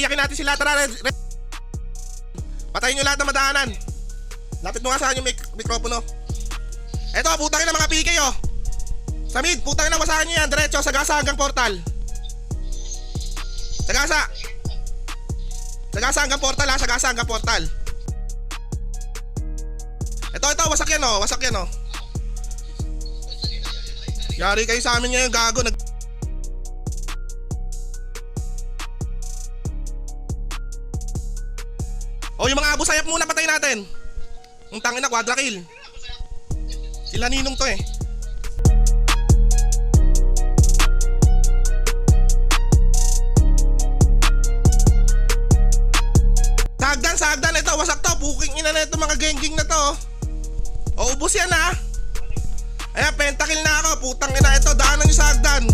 Paiyakin natin sila. Tara, red, red. Patayin nyo lahat ng madaanan. Lapit mo nga sa akin yung mik- mikropono. Eto, putang ina mga PK, oh. Sa mid, putang ina, wasakan nyo yan. Diretso, sagasa hanggang portal. Sagasa. Sagasa hanggang portal, ha. Sagasa hanggang portal. Eto, eto, wasak yan, oh. Wasak yan, oh. Yari kayo sa amin ngayon, gago. Nag- O yung mga abusayap muna patayin natin. Ang tangin na quadra kill. Sila ninong to eh. Sagdan, sagdan ito, wasak to, puking ina na ito mga gengging na to. Oh, o ubos yan ha. Ayan, pentakill na ako, putang ina ito, daanan yung sagdan.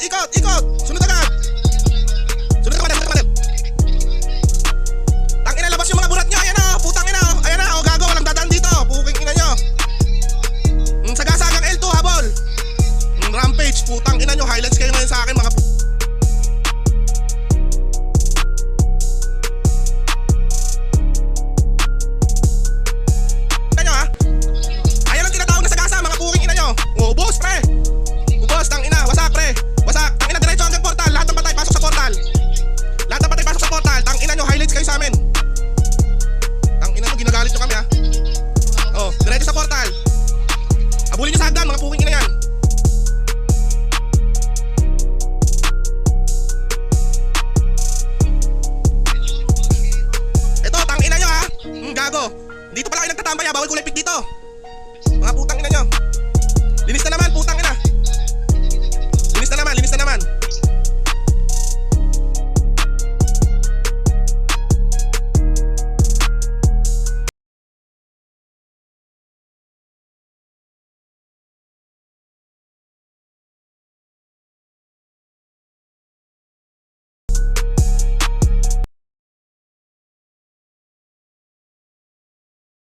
got, got, he got.